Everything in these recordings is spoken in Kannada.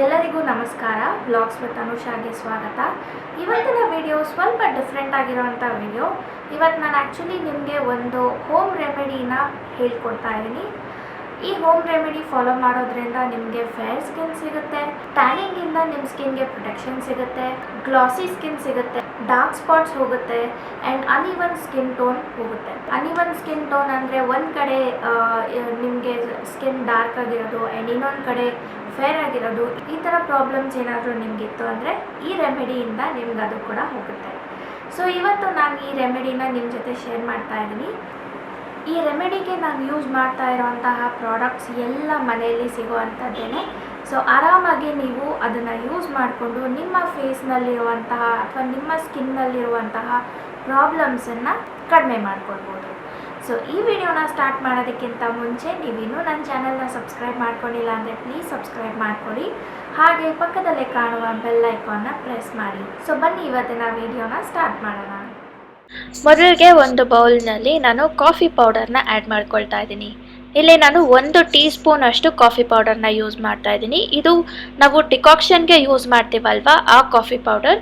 ಎಲ್ಲರಿಗೂ ನಮಸ್ಕಾರ. ಬ್ಲಾಗ್ಸ್ ವಿತ್ ಅನುಷಾಗೆ ಸ್ವಾಗತ. ಇವತ್ತಿನ ವಿಡಿಯೋ ಸ್ವಲ್ಪ ಡಿಫ್ರೆಂಟ್ ಆಗಿರೋವಂಥ ವಿಡಿಯೋ ಇವತ್ತು ನಾನು ಆ್ಯಕ್ಚುಲಿ ನಿಮಗೆ ಒಂದು ಹೋಮ್ ರೆಮಿಡಿನ ಹೇಳ್ಕೊಡ್ತಾ ಇದ್ದೀನಿ. ಈ ಹೋಮ್ ರೆಮಿಡಿ ಫಾಲೋ ಮಾಡೋದ್ರಿಂದ ನಿಮಗೆ ಫೇರ್ ಸ್ಕಿನ್ ಸಿಗುತ್ತೆ. ಟ್ಯಾನಿಂಗಿಂದ ನಿಮ್ಮ ಸ್ಕಿನ್ಗೆ ಪ್ರೊಟೆಕ್ಷನ್ ಸಿಗುತ್ತೆ. ಗ್ಲಾಸಿ ಸ್ಕಿನ್ ಸಿಗುತ್ತೆ. ಡಾರ್ಕ್ ಸ್ಪಾಟ್ಸ್ ಹೋಗುತ್ತೆ ಆ್ಯಂಡ್ ಅನ್ಇವನ್ ಸ್ಕಿನ್ ಟೋನ್ ಹೋಗುತ್ತೆ. ಅನಿವನ್ ಸ್ಕಿನ್ ಟೋನ್ ಅಂದರೆ ಒಂದು ಕಡೆ ನಿಮಗೆ ಸ್ಕಿನ್ ಡಾರ್ಕ್ ಆಗಿರೋದು ಆ್ಯಂಡ್ ಇನ್ನೊಂದು ಕಡೆ ಫೇರ್ ಆಗಿರೋದು, ಈ ಥರ ಪ್ರಾಬ್ಲಮ್ಸ್ ಏನಾದರೂ ನಿಮಗಿತ್ತು ಅಂದರೆ ಈ ರೆಮಿಡಿಯಿಂದ ನಿಮ್ಗೆ ಅದು ಕೂಡ ಹೋಗುತ್ತೆ. ಸೊ ಇವತ್ತು ನಾನು ಈ ರೆಮಿಡಿನ ನಿಮ್ಮ ಜೊತೆ ಶೇರ್ ಮಾಡ್ತಾ ಇದ್ದೀನಿ. ಈ ರೆಮಿಡಿಗೆ ನಾನು ಯೂಸ್ ಮಾಡ್ತಾ ಇರೋಂತಹ ಪ್ರಾಡಕ್ಟ್ಸ್ ಎಲ್ಲ ಮನೆಯಲ್ಲಿ ಸಿಗುವಂಥದ್ದೇನೆ ಸೊ ಆರಾಮಾಗಿ ನೀವು ಅದನ್ನು ಯೂಸ್ ಮಾಡಿಕೊಂಡು ನಿಮ್ಮ ಫೇಸ್ನಲ್ಲಿರುವಂತಹ ಅಥವಾ ನಿಮ್ಮ ಸ್ಕಿನ್ನಲ್ಲಿರುವಂತಹ ಪ್ರಾಬ್ಲಮ್ಸನ್ನು ಕಡಿಮೆ ಮಾಡ್ಕೊಳ್ಬೋದು. ಸೊ ಈ ವಿಡಿಯೋನ ಸ್ಟಾರ್ಟ್ ಮಾಡೋದಕ್ಕಿಂತ ಮುಂಚೆ ನೀವಿನ್ನೂ ನನ್ನ ಚಾನಲ್ನ ಸಬ್ಸ್ಕ್ರೈಬ್ ಮಾಡ್ಕೊಂಡಿಲ್ಲ ಅಂದರೆ ಪ್ಲೀಸ್ ಸಬ್ಸ್ಕ್ರೈಬ್ ಮಾಡ್ಕೊಳ್ಳಿ. ಹಾಗೆ ಪಕ್ಕದಲ್ಲೇ ಕಾಣುವ ಬೆಲ್ ಐಕಾನ್ನ ಪ್ರೆಸ್ ಮಾಡಿ. ಸೊ ಬನ್ನಿ ಇವತ್ತಿನ ವಿಡಿಯೋನ ಸ್ಟಾರ್ಟ್ ಮಾಡೋಣ. ಮೊದಲಿಗೆ ಒಂದು ಬೌಲ್ನಲ್ಲಿ ನಾನು ಕಾಫಿ ಪೌಡರ್ನ ಆ್ಯಡ್ ಮಾಡ್ಕೊಳ್ತಾ ಇದ್ದೀನಿ. ಇಲ್ಲಿ ನಾನು ಒಂದು ಟೀ ಸ್ಪೂನ್ ಅಷ್ಟು ಕಾಫಿ ಪೌಡರ್ನ ಯೂಸ್ ಮಾಡ್ತಾ ಇದ್ದೀನಿ. ಇದು ನಾವು ಡಿಕಾಕ್ಷನ್ಗೆ ಯೂಸ್ ಮಾಡ್ತೀವಲ್ವಾ, ಆ ಕಾಫಿ ಪೌಡರ್?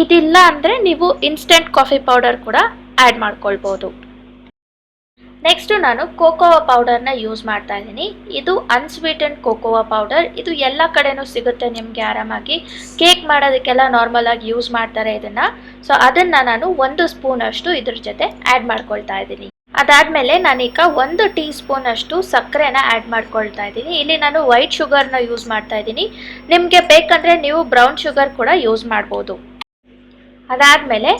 ಇದಿಲ್ಲ ಅಂದರೆ ನೀವು ಇನ್ಸ್ಟೆಂಟ್ ಕಾಫಿ ಪೌಡರ್ ಕೂಡ ಆ್ಯಡ್ ಮಾಡ್ಕೊಳ್ಬೋದು. ನೆಕ್ಸ್ಟು ನಾನು ಕೋಕೋವಾ ಪೌಡರ್ನ ಯೂಸ್ ಮಾಡ್ತಾ ಇದ್ದೀನಿ. ಇದು ಅನ್ಸ್ವೀಟೆಂಡ್ ಕೋಕೋವಾ ಪೌಡರ್. ಇದು ಎಲ್ಲ ಕಡೆನೂ ಸಿಗುತ್ತೆ ನಿಮಗೆ ಆರಾಮಾಗಿ. ಕೇಕ್ ಮಾಡೋದಕ್ಕೆಲ್ಲ ನಾರ್ಮಲ್ ಆಗಿ ಯೂಸ್ ಮಾಡ್ತಾರೆ ಇದನ್ನು. ಸೊ ಅದನ್ನು ನಾನು ಒಂದು ಸ್ಪೂನಷ್ಟು ಇದ್ರ ಜೊತೆ ಆ್ಯಡ್ ಮಾಡ್ಕೊಳ್ತಾ ಇದ್ದೀನಿ. ಅದಾದಮೇಲೆ ನಾನೀಗ ಒಂದು ಟೀ ಸ್ಪೂನ್ ಅಷ್ಟು ಸಕ್ಕರೆನ ಆ್ಯಡ್ ಮಾಡ್ಕೊಳ್ತಾ ಇದ್ದೀನಿ. ಇಲ್ಲಿ ನಾನು ವೈಟ್ ಶುಗರ್ನ ಯೂಸ್ ಮಾಡ್ತಾ ಇದ್ದೀನಿ. ನಿಮಗೆ ಬೇಕಂದರೆ ನೀವು ಬ್ರೌನ್ ಶುಗರ್ ಕೂಡ ಯೂಸ್ ಮಾಡ್ಬೋದು. ಅದಾದಮೇಲೆ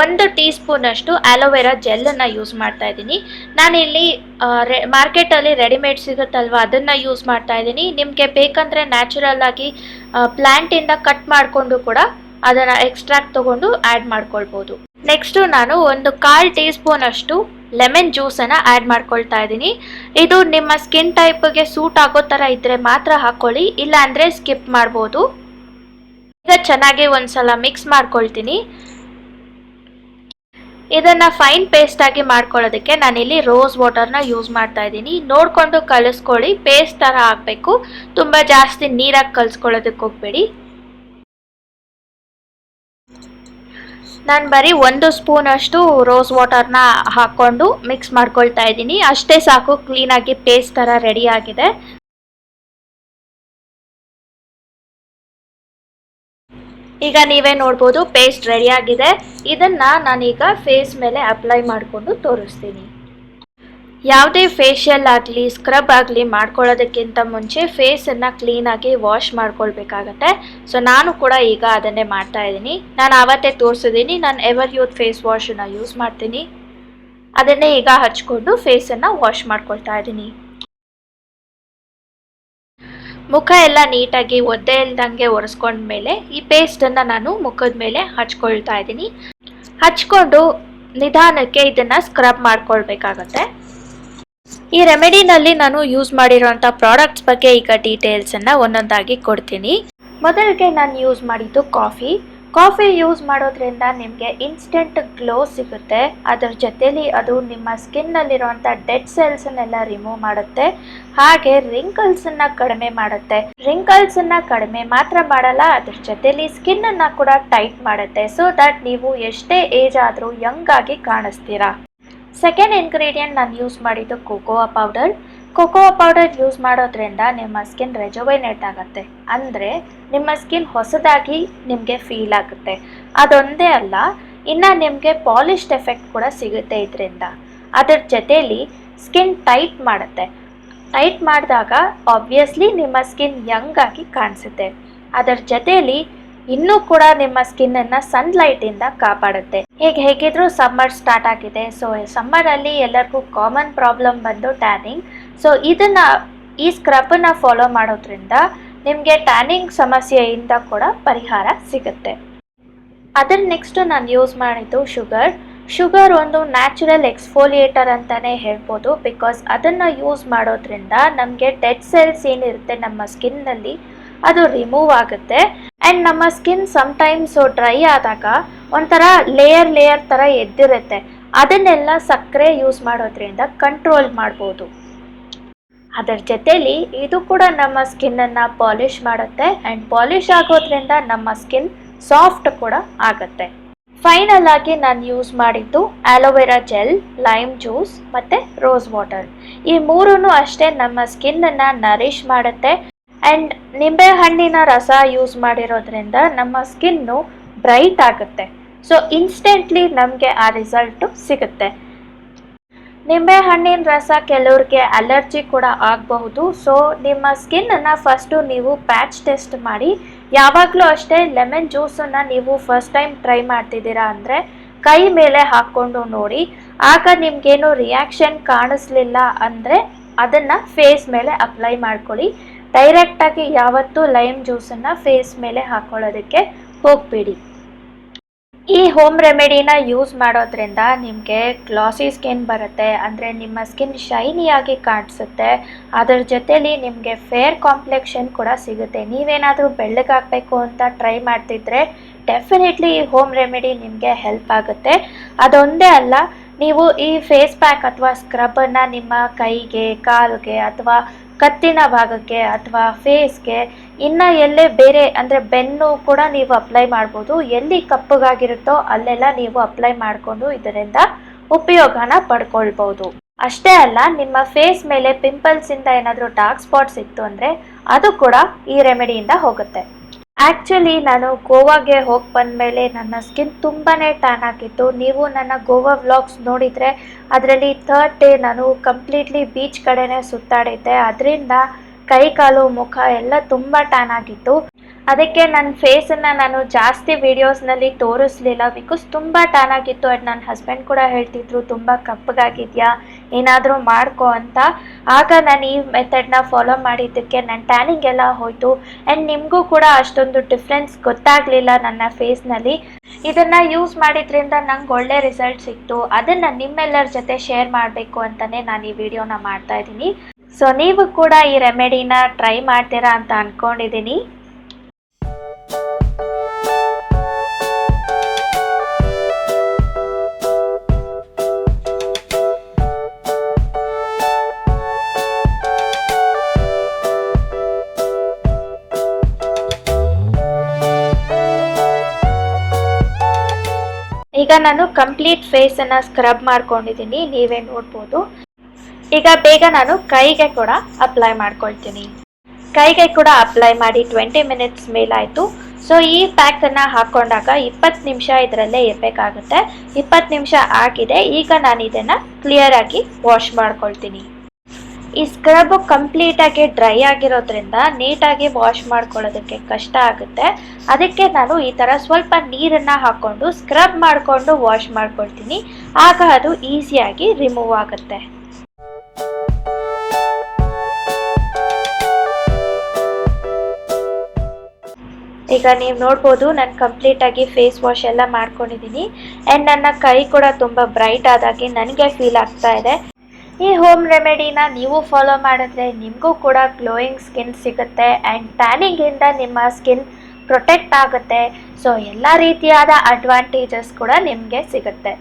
ಒಂದು ಟೀ ಸ್ಪೂನಷ್ಟು ಆಲೋವೆರಾ ಜೆಲ್ಲನ್ನು ಯೂಸ್ ಮಾಡ್ತಾ ಇದ್ದೀನಿ. ನಾನಿಲ್ಲಿ ರೆ, ಮಾರ್ಕೆಟಲ್ಲಿ ರೆಡಿಮೇಡ್ ಸಿಗುತ್ತಲ್ವ, ಅದನ್ನು ಯೂಸ್ ಮಾಡ್ತಾ ಇದ್ದೀನಿ. ನಿಮಗೆ ಬೇಕಂದರೆ ನ್ಯಾಚುರಲ್ ಆಗಿ ಪ್ಲ್ಯಾಂಟಿಂದ ಕಟ್ ಮಾಡಿಕೊಂಡು ಕೂಡ ಅದನ್ನು ಎಕ್ಸ್ಟ್ರಾಕ್ಟ್ ತೊಗೊಂಡು ಆ್ಯಡ್ ಮಾಡ್ಕೊಳ್ಬೋದು. ನೆಕ್ಸ್ಟು ನಾನು ಒಂದು ಕಾಲು ಟೀ ಸ್ಪೂನ್ ಅಷ್ಟು ಲೆಮನ್ ಜ್ಯೂಸನ್ನು ಆ್ಯಡ್ ಮಾಡ್ಕೊಳ್ತಾ ಇದ್ದೀನಿ. ಇದು ನಿಮ್ಮ ಸ್ಕಿನ್ ಟೈಪ್ಗೆ ಸೂಟ್ ಆಗೋ ಥರ ಇದ್ದರೆ ಮಾತ್ರ ಹಾಕ್ಕೊಳ್ಳಿ ಇಲ್ಲ ಅಂದರೆ ಸ್ಕಿಪ್ ಮಾಡ್ಬೋದು. ಈಗ ಚೆನ್ನಾಗಿ ಒಂದ್ಸಲ ಮಿಕ್ಸ್ ಮಾಡ್ಕೊಳ್ತೀನಿ. ಇದನ್ನು ಫೈನ್ ಪೇಸ್ಟಾಗಿ ಮಾಡ್ಕೊಳ್ಳೋದಕ್ಕೆ ನಾನಿಲ್ಲಿ ರೋಸ್ ವಾಟರ್ನ ಯೂಸ್ ಮಾಡ್ತಾ ಇದ್ದೀನಿ. ನೋಡಿಕೊಂಡು ಕಲಿಸ್ಕೊಳ್ಳಿ ಪೇಸ್ಟ್ ಥರ ಹಾಕ್ಬೇಕು ತುಂಬ ಜಾಸ್ತಿ ನೀರಾಗಿ ಕಲಿಸ್ಕೊಳ್ಳೋದಕ್ಕೆ ಹೋಗ್ಬೇಡಿ. ನಾನು ಬರೀ ಒಂದು ಸ್ಪೂನ್ ಅಷ್ಟು ರೋಸ್ ವಾಟರ್ನ ಹಾಕ್ಕೊಂಡು ಮಿಕ್ಸ್ ಮಾಡ್ಕೊಳ್ತಾ ಇದ್ದೀನಿ. ಅಷ್ಟೇ ಸಾಕು ಕ್ಲೀನಾಗಿ ಪೇಸ್ಟ್ ಥರ ಆಗಿದೆ. ಈಗ ನೀವೇ ನೋಡ್ಬೋದು ಪೇಸ್ಟ್ ರೆಡಿ ಆಗಿದೆ. ಇದನ್ನು ನಾನೀಗ ಫೇಸ್ ಮೇಲೆ ಅಪ್ಲೈ ಮಾಡಿಕೊಂಡು ತೋರಿಸ್ತೀನಿ. ಯಾವುದೇ ಫೇಶಿಯಲ್ ಆಗಲಿ ಸ್ಕ್ರಬ್ ಆಗಲಿ ಮಾಡ್ಕೊಳ್ಳೋದಕ್ಕಿಂತ ಮುಂಚೆ ಫೇಸನ್ನು ಕ್ಲೀನಾಗಿ ವಾಶ್ ಮಾಡ್ಕೊಳ್ಬೇಕಾಗತ್ತೆ. ಸೊ ನಾನು ಕೂಡ ಈಗ ಅದನ್ನೇ ಮಾಡ್ತಾ ಇದ್ದೀನಿ. ನಾನು ಆವತ್ತೇ ತೋರಿಸಿದ್ದೀನಿ, ನಾನು ಎವರ್ ಯೂತ್ ಫೇಸ್ ವಾಶನ್ನು ಯೂಸ್ ಮಾಡ್ತೀನಿ. ಅದನ್ನೇ ಈಗ ಹಚ್ಕೊಂಡು ಫೇಸನ್ನು ವಾಶ್ ಮಾಡ್ಕೊಳ್ತಾ ಇದ್ದೀನಿ. ಮುಖ ಎಲ್ಲ ನೀಟಾಗಿ ಒದ್ದೆ ಇಲ್ದಂಗೆ ಒರೆಸ್ಕೊಂಡ್ಮೇಲೆ ಈ ಪೇಸ್ಟನ್ನು ನಾನು ಮುಖದ ಮೇಲೆ ಹಚ್ಕೊಳ್ತಾ ಇದ್ದೀನಿ. ಹಚ್ಕೊಂಡು ನಿಧಾನಕ್ಕೆ ಇದನ್ನು ಸ್ಕ್ರಬ್ ಮಾಡ್ಕೊಳ್ಬೇಕಾಗತ್ತೆ. ಈ ರೆಮಿಡಿನಲ್ಲಿ ನಾನು ಯೂಸ್ ಮಾಡಿರೋಂಥ ಪ್ರಾಡಕ್ಟ್ಸ್ ಬಗ್ಗೆ ಈಗ ಡೀಟೇಲ್ಸನ್ನು ಒಂದೊಂದಾಗಿ ಕೊಡ್ತೀನಿ. ಮೊದಲಿಗೆ ನಾನು ಯೂಸ್ ಮಾಡಿದ್ದು ಕಾಫಿ. ಕಾಫಿ ಯೂಸ್ ಮಾಡೋದ್ರಿಂದ ನಿಮಗೆ ಇನ್ಸ್ಟೆಂಟ್ ಗ್ಲೋ ಸಿಗುತ್ತೆ. ಅದರ ಜೊತೆಲಿ ಅದು ನಿಮ್ಮ ಸ್ಕಿನ್ನಲ್ಲಿರುವಂಥ ಡೆಡ್ ಸೆಲ್ಸನ್ನೆಲ್ಲ ರಿಮೂವ್ ಮಾಡುತ್ತೆ. ಹಾಗೆ ರಿಂಕಲ್ಸನ್ನು ಕಡಿಮೆ ಮಾಡುತ್ತೆ. ರಿಂಕಲ್ಸನ್ನು ಕಡಿಮೆ ಮಾತ್ರ ಮಾಡಲ್ಲ, ಅದ್ರ ಜೊತೆಲಿ ಸ್ಕಿನ್ನನ್ನು ಕೂಡ ಟೈಟ್ ಮಾಡುತ್ತೆ. ಸೊ ದಟ್ ನೀವು ಎಷ್ಟೇ ಏಜ್ ಆದರೂ ಯಂಗ್ ಆಗಿ ಕಾಣಿಸ್ತೀರಾ. ಸೆಕೆಂಡ್ ಇನ್ಗ್ರೀಡಿಯೆಂಟ್ ನಾನು ಯೂಸ್ ಮಾಡಿದ್ದು cocoa powder cocoa powder use ಮಾಡೋದ್ರಿಂದ ನಿಮ್ಮ ಸ್ಕಿನ್ ರೆಜೊವೈನೇಟ್ ಆಗುತ್ತೆ. ಅಂದರೆ ನಿಮ್ಮ ಸ್ಕಿನ್ ಹೊಸದಾಗಿ ನಿಮಗೆ ಫೀಲ್ ಆಗುತ್ತೆ. ಅದೊಂದೇ ಅಲ್ಲ, ಇನ್ನು ನಿಮಗೆ ಪಾಲಿಶ್ಡ್ ಎಫೆಕ್ಟ್ ಕೂಡ ಸಿಗುತ್ತೆ ಇದರಿಂದ. ಅದರ ಜೊತೆಯಲ್ಲಿ ಸ್ಕಿನ್ ಟೈಟ್ ಮಾಡುತ್ತೆ. ಟೈಟ್ ಮಾಡಿದಾಗ ಆಬ್ವಿಯಸ್ಲಿ ನಿಮ್ಮ ಸ್ಕಿನ್ ಯಂಗ್ ಆಗಿ ಕಾಣಿಸುತ್ತೆ. ಅದರ ಜೊತೆಲಿ ಇನ್ನೂ ಕೂಡ ನಿಮ್ಮ ಸ್ಕಿನ್ ಅನ್ನ ಸನ್ಲೈಟ್ ಇಂದ ಕಾಪಾಡುತ್ತೆ. ಈಗ ಹೇಗಿದ್ರು ಸಮ್ಮರ್ ಸ್ಟಾರ್ಟ್ ಆಗಿದೆ. ಸೊ ಸಮ್ಮರಲ್ಲಿ ಎಲ್ಲರಿಗೂ ಕಾಮನ್ ಪ್ರಾಬ್ಲಮ್ ಬಂದು ಟ್ಯಾನಿಂಗ್ ಸೊ ಇದನ್ನ ಈ ಸ್ಕ್ರಬ್ಬನ್ನು ಫಾಲೋ ಮಾಡೋದ್ರಿಂದ ನಿಮಗೆ ಟ್ಯಾನಿಂಗ್ ಸಮಸ್ಯೆಯಿಂದ ಕೂಡ ಪರಿಹಾರ ಸಿಗುತ್ತೆ. ಅದರ ನೆಕ್ಸ್ಟ್ ನಾನು ಯೂಸ್ ಮಾಡಿದ್ದು ಶುಗರ್ ಶುಗರ್ ಒಂದು ನ್ಯಾಚುರಲ್ ಎಕ್ಸ್ಫೋಲಿಯೇಟರ್ ಅಂತಲೇ ಹೇಳ್ಬೋದು. ಬಿಕಾಸ್ ಅದನ್ನು ಯೂಸ್ ಮಾಡೋದ್ರಿಂದ ನಮಗೆ ಡೆಡ್ ಸೆಲ್ಸ್ ಏನಿರುತ್ತೆ ನಮ್ಮ ಸ್ಕಿನ್ನಲ್ಲಿ ಅದು ರಿಮೂವ್ ಆಗುತ್ತೆ. ಆ್ಯಂಡ್ ನಮ್ಮ ಸ್ಕಿನ್ ಸಮ್ಟೈಮ್ಸ್ ಡ್ರೈ ಆದಾಗ ಒಂಥರ ಲೇಯರ್ ಲೇಯರ್ ಥರ ಎದ್ದಿರುತ್ತೆ. ಅದನ್ನೆಲ್ಲ ಸಕ್ಕರೆ ಯೂಸ್ ಮಾಡೋದ್ರಿಂದ ಕಂಟ್ರೋಲ್ ಮಾಡ್ಬೋದು. ಅದರ ಜೊತೆಲಿ ಇದು ಕೂಡ ನಮ್ಮ ಸ್ಕಿನ್ನನ್ನು ಪಾಲಿಷ್ ಮಾಡುತ್ತೆ ಆ್ಯಂಡ್ ಪಾಲಿಷ್ ಆಗೋದ್ರಿಂದ ನಮ್ಮ ಸ್ಕಿನ್ ಸಾಫ್ಟ್ ಕೂಡ ಆಗುತ್ತೆ. ಫೈನಲ್ ಆಗಿ ನಾನು ಯೂಸ್ ಮಾಡಿದ್ದು aloe vera gel lime juice ಮತ್ತು ರೋಸ್ ವಾಟರ್ ಈ ಮೂರೂ ಅಷ್ಟೇ ನಮ್ಮ ಸ್ಕಿನ್ನನ್ನು ನರಿಷ್ ಮಾಡುತ್ತೆ. ಆ್ಯಂಡ್ ನಿಂಬೆ ಹಣ್ಣಿನ ರಸ ಯೂಸ್ ಮಾಡಿರೋದ್ರಿಂದ ನಮ್ಮ ಸ್ಕಿನ್ನು ಬ್ರೈಟ್ ಆಗುತ್ತೆ. ಸೊ ಇನ್ಸ್ಟೆಂಟ್ಲಿ ನಮಗೆ ಆ ರಿಸಲ್ಟು ಸಿಗುತ್ತೆ. ನಿಂಬೆ ಹಣ್ಣಿನ ರಸ ಕೆಲವ್ರಿಗೆ ಅಲರ್ಜಿ ಕೂಡ ಆಗಬಹುದು. ಸೊ ನಿಮ್ಮ ಸ್ಕಿನ್ನನ್ನು ಫಸ್ಟು ನೀವು ಪ್ಯಾಚ್ ಟೆಸ್ಟ್ ಮಾಡಿ, ಯಾವಾಗಲೂ ಅಷ್ಟೇ ಲೆಮನ್ ಜ್ಯೂಸನ್ನು ನೀವು ಫಸ್ಟ್ ಟೈಮ್ ಟ್ರೈ ಮಾಡ್ತಿದ್ದೀರಾ ಅಂದರೆ ಕೈ ಮೇಲೆ ಹಾಕ್ಕೊಂಡು ನೋಡಿ. ಆಗ ನಿಮಗೇನು ರಿಯಾಕ್ಷನ್ ಕಾಣಿಸ್ಲಿಲ್ಲ ಅಂದರೆ ಅದನ್ನು ಫೇಸ್ ಮೇಲೆ ಅಪ್ಲೈ ಮಾಡ್ಕೊಳ್ಳಿ. ಡೈರೆಕ್ಟಾಗಿ ಯಾವತ್ತೂ ಲೈಮ್ ಜ್ಯೂಸನ್ನು ಫೇಸ್ ಮೇಲೆ ಹಾಕೊಳ್ಳೋದಕ್ಕೆ ಹೋಗಬೇಡಿ. ಈ ಹೋಮ್ ರೆಮಿಡಿನ ಯೂಸ್ ಮಾಡೋದ್ರಿಂದ ನಿಮಗೆ ಗ್ಲಾಸಿ ಸ್ಕಿನ್ ಬರುತ್ತೆ, ಅಂದರೆ ನಿಮ್ಮ ಸ್ಕಿನ್ ಶೈನಿಯಾಗಿ ಕಾಣಿಸುತ್ತೆ. ಅದರ ಜೊತೆಲಿ ನಿಮಗೆ ಫೇರ್ ಕಾಂಪ್ಲೆಕ್ಷನ್ ಕೂಡ ಸಿಗುತ್ತೆ. ನೀವೇನಾದರೂ ಬೆಳ್ಳಗಾಗಬೇಕು ಅಂತ ಟ್ರೈ ಮಾಡ್ತಿದ್ರೆ ಡೆಫಿನೆಟ್ಲಿ ಈ ಹೋಮ್ ರೆಮಿಡಿ ನಿಮಗೆ ಹೆಲ್ಪ್ ಆಗುತ್ತೆ. ಅದೊಂದೇ ಅಲ್ಲ, ನೀವು ಈ ಫೇಸ್ ಪ್ಯಾಕ್ ಅಥವಾ ಸ್ಕ್ರಬ್ಬನ್ನು ನಿಮ್ಮ ಕೈಗೆ, ಕಾಲಿಗೆ ಅಥವಾ ಕತ್ತಿನ ಭಾಗಕ್ಕೆ ಅಥವಾ ಫೇಸ್ಗೆ ಇನ್ನು ಎಲ್ಲೇ ಬೇರೆ ಅಂದರೆ ಬೆನ್ನು ಕೂಡ ನೀವು ಅಪ್ಲೈ ಮಾಡ್ಬೋದು. ಎಲ್ಲಿ ಕಪ್ಪಗಾಗಿರುತ್ತೋ ಅಲ್ಲೆಲ್ಲ ನೀವು ಅಪ್ಲೈ ಮಾಡಿಕೊಂಡು ಇದರಿಂದ ಉಪಯೋಗನ ಪಡ್ಕೊಳ್ಬೋದು. ಅಷ್ಟೇ ಅಲ್ಲ, ನಿಮ್ಮ ಫೇಸ್ ಮೇಲೆ ಪಿಂಪಲ್ಸಿಂದ ಏನಾದರೂ ಡಾರ್ಕ್ ಸ್ಪಾಟ್ಸ್ ಇತ್ತು ಅಂದರೆ ಅದು ಕೂಡ ಈ ರೆಮಿಡಿಯಿಂದ ಹೋಗುತ್ತೆ. ಆ್ಯಕ್ಚುಲಿ ನಾನು ಗೋವಾಗೆ ಹೋಗಿ ಬಂದಮೇಲೆ ನನ್ನ ಸ್ಕಿನ್ ತುಂಬಾ ಟ್ಯಾನ್ ಆಗಿತ್ತು. ನೀವು ನನ್ನ ಗೋವಾ ವ್ಲಾಗ್ಸ್ ನೋಡಿದರೆ ಅದರಲ್ಲಿ ಥರ್ಡ್ ಡೇ ನಾನು ಕಂಪ್ಲೀಟ್ಲಿ ಬೀಚ್ ಕಡೆನೇ ಸುತ್ತಾಡಿದ್ದೆ. ಅದರಿಂದ ಕೈ, ಕಾಲು, ಮುಖ ಎಲ್ಲ ತುಂಬ ಟ್ಯಾನ್ ಆಗಿತ್ತು. ಅದಕ್ಕೆ ನನ್ನ ಫೇಸನ್ನು ನಾನು ಜಾಸ್ತಿ ವೀಡಿಯೋಸ್ನಲ್ಲಿ ತೋರಿಸ್ಲಿಲ್ಲ ಬಿಕಾಸ್ ತುಂಬ ಟ್ಯಾನ್ ಆಗಿತ್ತು ಆ್ಯಂಡ್ ನನ್ನ ಹಸ್ಬೆಂಡ್ ಕೂಡ ಹೇಳ್ತಿದ್ರು, ತುಂಬ ಕಪ್ಪಗಾಗಿದೆಯಾ ಏನಾದರೂ ಮಾಡ್ಕೋ ಅಂತ. ಆಗ ನಾನು ಈ ಮೆಥಡ್ನ ಫಾಲೋ ಮಾಡಿದ್ದಕ್ಕೆ ನನ್ನ ಟ್ಯಾನಿಂಗ್ ಎಲ್ಲ ಹೋಯಿತು. ಆ್ಯಂಡ್ ನಿಮಗೂ ಕೂಡ ಅಷ್ಟೊಂದು ಡಿಫ್ರೆನ್ಸ್ ಗೊತ್ತಾಗಲಿಲ್ಲ ನನ್ನ ಫೇಸ್ನಲ್ಲಿ. ಇದನ್ನು ಯೂಸ್ ಮಾಡಿದ್ರಿಂದ ನಂಗೆ ಒಳ್ಳೆ ರಿಸಲ್ಟ್ ಸಿಕ್ತು. ಅದನ್ನು ನಿಮ್ಮೆಲ್ಲರ ಜೊತೆ ಶೇರ್ ಮಾಡಬೇಕು ಅಂತಲೇ ನಾನು ಈ ವಿಡಿಯೋನ ಮಾಡ್ತಾ ಇದ್ದೀನಿ. ಸೊ ನೀವು ಕೂಡ ಈ ರೆಮೆಡಿನ ಟ್ರೈ ಮಾಡ್ತೀರಾ ಅಂತ ಅಂದ್ಕೊಂಡಿದ್ದೀನಿ ಈಗ ನಾನು ಕಂಪ್ಲೀಟ್ ಫೇಸನ್ನು ಸ್ಕ್ರಬ್ ಮಾಡ್ಕೊಂಡಿದ್ದೀನಿ, ನೀವೇ ನೋಡ್ಬೋದು. ಈಗ ಬೇಗ ನಾನು ಕೈಗೆ ಕೂಡ ಅಪ್ಲೈ ಮಾಡ್ಕೊಳ್ತೀನಿ. ಕೈಗೆ ಕೂಡ ಅಪ್ಲೈ ಮಾಡಿ ಟ್ವೆಂಟಿ ಮಿನಿಟ್ಸ್ ಮೇಲಾಯಿತು. ಸೊ ಈ ಪ್ಯಾಕನ್ನು ಹಾಕ್ಕೊಂಡಾಗ ಇಪ್ಪತ್ತು ನಿಮಿಷ ಇದರಲ್ಲೇ ಇರಬೇಕಾಗುತ್ತೆ. ಇಪ್ಪತ್ತು ನಿಮಿಷ ಆಗಿದೆ. ಈಗ ನಾನು ಇದನ್ನು ಕ್ಲಿಯರಾಗಿ ವಾಶ್ ಮಾಡ್ಕೊಳ್ತೀನಿ. ಈ ಸ್ಕ್ರಬ್ ಕಂಪ್ಲೀಟಾಗಿ ಡ್ರೈ ಆಗಿರೋದ್ರಿಂದ ನೀಟಾಗಿ ವಾಶ್ ಮಾಡ್ಕೊಳ್ಳೋದಕ್ಕೆ ಕಷ್ಟ ಆಗುತ್ತೆ. ಅದಕ್ಕೆ ನಾನು ಈ ಥರ ಸ್ವಲ್ಪ ನೀರನ್ನು ಹಾಕ್ಕೊಂಡು ಸ್ಕ್ರಬ್ ಮಾಡಿಕೊಂಡು ವಾಶ್ ಮಾಡ್ಕೊಳ್ತೀನಿ. ಆಗ ಅದು ಈಸಿಯಾಗಿ ರಿಮೂವ್ ಆಗುತ್ತೆ. ಈಗ ನೀವು ನೋಡ್ಬೋದು ನಾನು ಕಂಪ್ಲೀಟಾಗಿ ಫೇಸ್ ವಾಶ್ ಎಲ್ಲ ಮಾಡ್ಕೊಂಡಿದ್ದೀನಿ ಆ್ಯಂಡ್ ನನ್ನ ಕೈ ಕೂಡ ತುಂಬ ಬ್ರೈಟ್ ಆದಾಗೆ ನನಗೆ ಫೀಲ್ ಆಗ್ತಾ ಇದೆ. ಈ ಹೋಮ್ ರೆಮೆಡಿನ ನೀವು ಫಾಲೋ ಮಾಡಿದ್ರೆ ನಿಮಗೂ ಕೂಡ ಗ್ಲೋಯಿಂಗ್ ಸ್ಕಿನ್ ಸಿಗುತ್ತೆ ಆ್ಯಂಡ್ ಟ್ಯಾನಿಂಗಿಂದ ನಿಮ್ಮ ಸ್ಕಿನ್ ಪ್ರೊಟೆಕ್ಟ್ ಆಗುತ್ತೆ. ಸೊ ಎಲ್ಲ ರೀತಿಯಾದ ಅಡ್ವಾಂಟೇಜಸ್ ಕೂಡ ನಿಮಗೆ ಸಿಗುತ್ತೆ.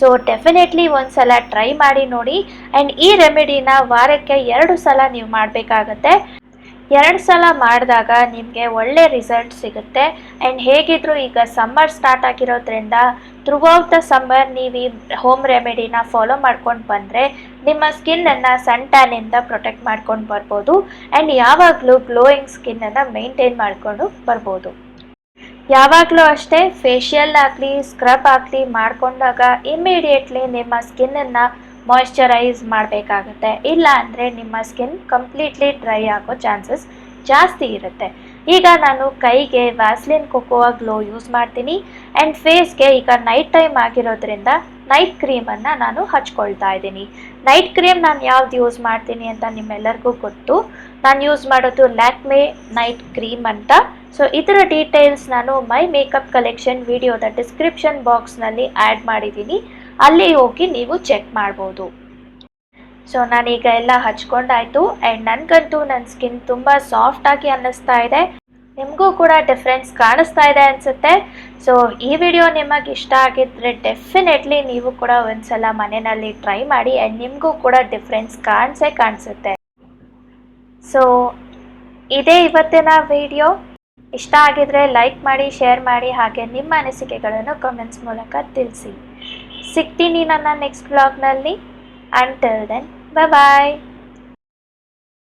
ಸೊ ಡೆಫಿನೆಟ್ಲಿ ಒಂದು ಸಲ ಟ್ರೈ ಮಾಡಿ ನೋಡಿ. ಆ್ಯಂಡ್ ಈ ರೆಮಿಡಿನ ವಾರಕ್ಕೆ ಎರಡು ಸಲ ನೀವು ಮಾಡಬೇಕಾಗತ್ತೆ. ಎರಡು ಸಲ ಮಾಡಿದಾಗ ನಿಮಗೆ ಒಳ್ಳೆ ರಿಸಲ್ಟ್ ಸಿಗುತ್ತೆ. ಆ್ಯಂಡ್ ಹೇಗಿದ್ರು ಈಗ ಸಮ್ಮರ್ ಸ್ಟಾರ್ಟ್ ಆಗಿರೋದ್ರಿಂದ ಥ್ರೂ ಔಟ್ ದ ಸಮ್ಮರ್ ನೀವು ಈ ಹೋಮ್ ರೆಮಿಡಿನ ಫಾಲೋ ಮಾಡ್ಕೊಂಡು ಬಂದರೆ ನಿಮ್ಮ ಸ್ಕಿನ್ನನ್ನು ಸನ್ ಟ್ಯಾನಿಂದ ಪ್ರೊಟೆಕ್ಟ್ ಮಾಡ್ಕೊಂಡು ಬರ್ಬೋದು. ಆ್ಯಂಡ್ ಯಾವಾಗಲೂ ಗ್ಲೋಯಿಂಗ್ ಸ್ಕಿನ್ನನ್ನು ಮೇಂಟೈನ್ ಮಾಡಿಕೊಂಡು ಬರ್ಬೋದು. ಯಾವಾಗಲೂ ಅಷ್ಟೇ ಫೇಶಿಯಲ್ ಆಗಲಿ ಸ್ಕ್ರಬ್ ಆಗಲಿ ಮಾಡಿಕೊಂಡಾಗ ಇಮ್ಮಿಡಿಯೇಟ್ಲಿ ನಿಮ್ಮ ಸ್ಕಿನ್ನನ್ನು ಮಾಯ್ಶ್ಚರೈಸ್ ಮಾಡಬೇಕಾಗುತ್ತೆ. ಇಲ್ಲ ಅಂದರೆ ನಿಮ್ಮ ಸ್ಕಿನ್ ಕಂಪ್ಲೀಟ್ಲಿ ಡ್ರೈ ಆಗೋ ಚಾನ್ಸಸ್ ಜಾಸ್ತಿ ಇರುತ್ತೆ. ಈಗ ನಾನು ಕೈಗೆ ವ್ಯಾಸ್ಲಿನ್ ಕೊಕೋವಾ ಗ್ಲೋ ಯೂಸ್ ಮಾಡ್ತೀನಿ. ಆ್ಯಂಡ್ ಫೇಸ್ಗೆ ಈಗ ನೈಟ್ ಟೈಮ್ ಆಗಿರೋದ್ರಿಂದ ನೈಟ್ ಕ್ರೀಮನ್ನು ನಾನು ಹಚ್ಕೊಳ್ತಾ ಇದ್ದೀನಿ. ನೈಟ್ ಕ್ರೀಮ್ ನಾನು ಯಾವ್ದು ಯೂಸ್ ಮಾಡ್ತೀನಿ ಅಂತ ನಿಮ್ಮೆಲ್ಲರಿಗೂ ಗೊತ್ತು. ನಾನು ಯೂಸ್ ಮಾಡೋದು ಲ್ಯಾಕ್ಮೆ ನೈಟ್ ಕ್ರೀಮ್ ಅಂತ. ಸೊ ಇದರ ಡೀಟೇಲ್ಸ್ ನಾನು ಮೈ ಮೇಕಪ್ ಕಲೆಕ್ಷನ್ ವಿಡಿಯೋದ ಡಿಸ್ಕ್ರಿಪ್ಷನ್ ಬಾಕ್ಸ್ನಲ್ಲಿ ಆ್ಯಡ್ ಮಾಡಿದ್ದೀನಿ. ಅಲ್ಲಿ ಹೋಗಿ ನೀವು ಚೆಕ್ ಮಾಡ್ಬೋದು. ಸೊ ನಾನೀಗ ಎಲ್ಲ ಹಚ್ಕೊಂಡಾಯ್ತು. ಆ್ಯಂಡ್ ನನಗಂತೂ ನನ್ನ ಸ್ಕಿನ್ ತುಂಬ ಸಾಫ್ಟಾಗಿ ಅನ್ನಿಸ್ತಾ ಇದೆ. ನಿಮಗೂ ಕೂಡ ಡಿಫ್ರೆನ್ಸ್ ಕಾಣಿಸ್ತಾ ಇದೆ ಅನಿಸುತ್ತೆ. ಸೊ ಈ ವಿಡಿಯೋ ನಿಮಗೆ ಇಷ್ಟ ಆಗಿದ್ದರೆ ಡೆಫಿನೆಟ್ಲಿ ನೀವು ಕೂಡ ಒಂದ್ಸಲ ಮನೆಯಲ್ಲಿ ಟ್ರೈ ಮಾಡಿ ಆ್ಯಂಡ್ ನಿಮಗೂ ಕೂಡ ಡಿಫ್ರೆನ್ಸ್ ಕಾಣಿಸೇ ಕಾಣಿಸುತ್ತೆ. ಸೊ ಇದೇ ಇವತ್ತಿನ ವಿಡಿಯೋ ಇಷ್ಟ ಆಗಿದ್ರೆ ಲೈಕ್ ಮಾಡಿ ಶೇರ್ ಮಾಡಿ, ಹಾಗೆ ನಿಮ್ಮ ಅನಿಸಿಕೆಗಳನ್ನು ಕಮೆಂಟ್ಸ್ ಮೂಲಕ ತಿಳಿಸಿ. ಸಿಗ್ತೀನಿ ನನ್ನ ನೆಕ್ಸ್ಟ್ ಬ್ಲಾಗ್ನಲ್ಲಿ ಅಂಟಲ್ ದೆನ್ ಬಾಯ್